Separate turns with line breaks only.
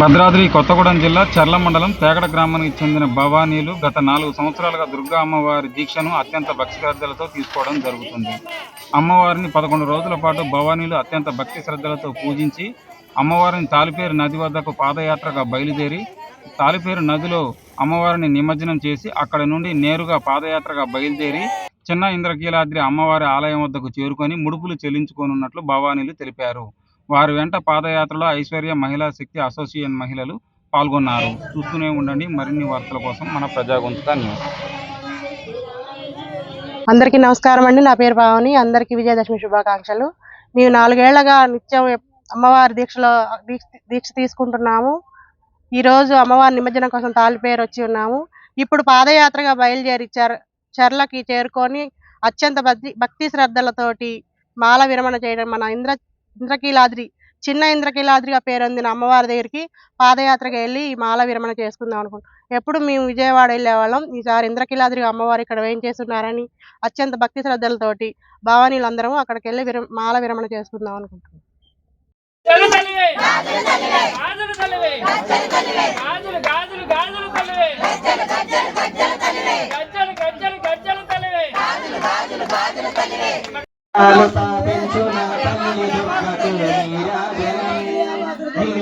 భద్రాద్రి కొత్తగూడెం జిల్లా చర్ల మండలం తేగడ గ్రామానికి చెందిన భవానీలు గత నాలుగు సంవత్సరాలుగా దుర్గా అమ్మవారి దీక్షను అత్యంత భక్తి శ్రద్ధలతో తీసుకోవడం జరుగుతుంది. అమ్మవారిని పదకొండు రోజుల పాటు భవానీలు అత్యంత భక్తి శ్రద్ధలతో పూజించి అమ్మవారిని తాలిపేరు నది వద్దకు పాదయాత్రగా బయలుదేరి తాలిపేరు నదిలో అమ్మవారిని నిమజ్జనం చేసి అక్కడ నుండి నేరుగా పాదయాత్రగా బయలుదేరి చిన్న ఇంద్రకీలాద్రి అమ్మవారి ఆలయం వద్దకు చేరుకొని ముడుపులు చెల్లించుకోనున్నట్లు భవానీలు తెలిపారు. వారి వెంట పాదయాత్రలో ఐశ్వర్య మహిళా శక్తి అసోసియేషన్ మహిళలు పాల్గొన్నారు. చూస్తూనే ఉండండి. మరిన్ని వార్తల కోసం మన ప్రజాగొంతుక న్యూస్.
అందరికీ నమస్కారం అండి. నా పేరు పావని అందరికీ విజయదశమి శుభాకాంక్షలు. మేము నాలుగేళ్ళగా నిత్యం అమ్మవారి దీక్షలో దీక్ష దీక్ష తీసుకుంటున్నాము. ఈ రోజు అమ్మవారి నిమజ్జనం కోసం తాలిపేరు వచ్చి ఉన్నాము. ఇప్పుడు పాదయాత్రగా బయలుదేరి చర్ చర్లకి చేరుకొని అత్యంత భక్తి భక్తి శ్రద్ధలతోటి మాల విరమణ చేయడం మన ఇంద్ర ఇంద్రకీలాద్రి చిన్న ఇంద్రకీలాద్రిగా పేరొందిన అమ్మవారి దగ్గరికి పాదయాత్రగా వెళ్ళి ఈ మాల విరమణ చేసుకుందాం అనుకుంటున్నాం. ఎప్పుడు మేము విజయవాడ వెళ్ళేవాళ్ళం. ఈసారి ఇంద్రకీలాద్రి అమ్మవారు ఇక్కడ వేం చేస్తున్నారని అత్యంత భక్తి శ్రద్ధలతోటి భావనీలందరం అక్కడికి వెళ్ళి విర మాల విరమణ చేసుకుందాం అనుకుంటున్నాం.
గాజులు తల్లివే! గాజులు తల్లివే! గాజులు గాజులు గాజులు తల్లివే! గజ్జలు గజ్జలు గజ్జలు తల్లివే!
తాలు